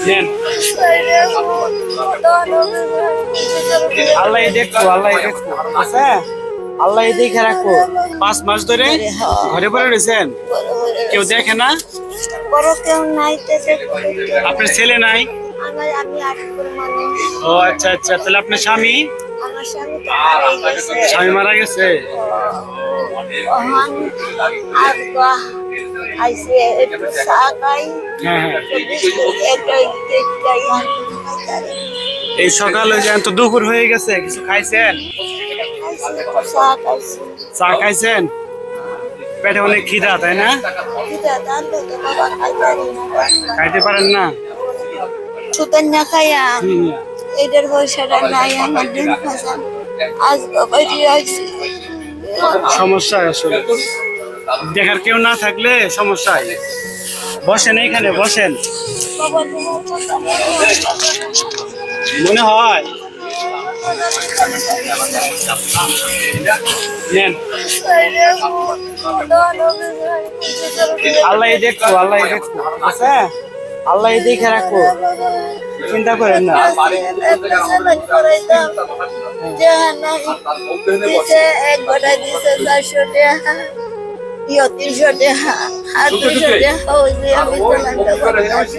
নেন আল্লাহ দেখো আল্লাহ দেখো আছে আল্লাহ দেখে রাখো পাঁচ মাস ধরে ঘরে পরে রয়েছেন কেউ দেখে না আপনার ছেলে নাই ও আচ্ছা আচ্ছা তাহলে আপনার স্বামী স্বামী মারা গেছে আইসে একটু চা খাই এই সকালে যে তো দুপুর হয়ে গেছে, কিছু খাইছেন? চা খাইছেন? পেটে অনেক খিদা, তাই না? বাবা না খাইতে পারেন না? সুতন্যা খাইয়া হুম। এটার পয়সাটা নাই আমার দিন আজ আইছি সমস্যা আসলে। দেখার কেউ না থাকলে সমস্যা বসেন এইখানে বসেন। মনে হয়। নেন। আল্লাহ দেখো আল্লাহ দেখো আছে আল্লাহ দেখে রাখো। চিন্তা করেন না। এক গোটা দিছে চারশো টাকা। ইয় তিনশো টাকা আর দুশো টাকা যে আমি করতেছি।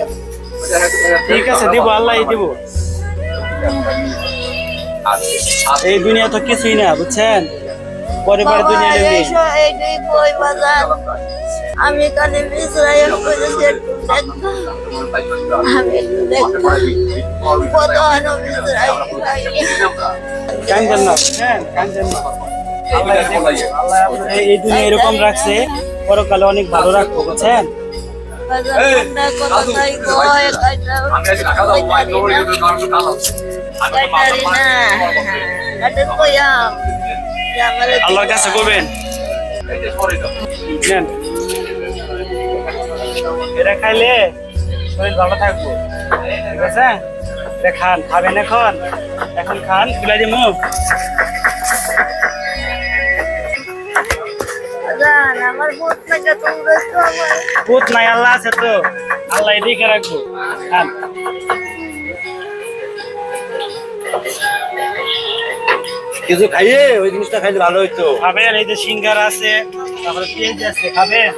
ঠিক আছে দিব আল্লাহ দিব। এই দুনিয়া তো কিছুই না বুঝছেন? পরে পরে দুনিয়া। আমি কানে মিশ্রাইল করেছি আমি কত আনো মিশ্রাইল কাঞ্চন না হ্যাঁ কাঞ্চন না। এই- দুনিয়া এরকম রাখছে পরকালে অনেক ভালো রাখব বুঝছেন আল্লাহর কাছে করবেন এটা খাইলে শরীর ভালো থাকব ঠিক আছে খান খাবেন এখন এখন খান তুলে দি থেকে তোমরা তো আমার পুত নাই আল্লাহ আছে তো। আল্লাহ এদিকে রাখব। কিছু খাইয়ে ওই জিনিসটা খাইলে ভালো হইতো। খাবেন এই যে সিঙ্গার আছে তারপরে পেঁয়াজ আছে খাবেন।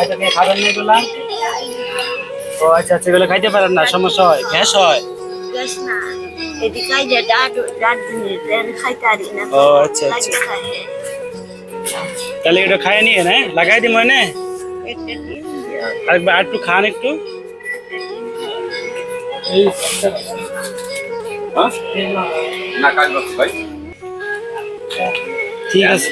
আচ্ছা খাবেন না এগুলা? ও আচ্ছা আচ্ছা এগুলো খাইতে পারেন না সমস্যা হয় গ্যাস হয়? গ্যাস না। এদিকে খাই যে ডাট ডাট জিনিস দেন খাইতারি না। ও, আচ্ছা, আচ্ছা। তাহলে এটা খাই নিয়ে না লাগাই দি মানে। আর একটু খান একটু। ঠিক আছে।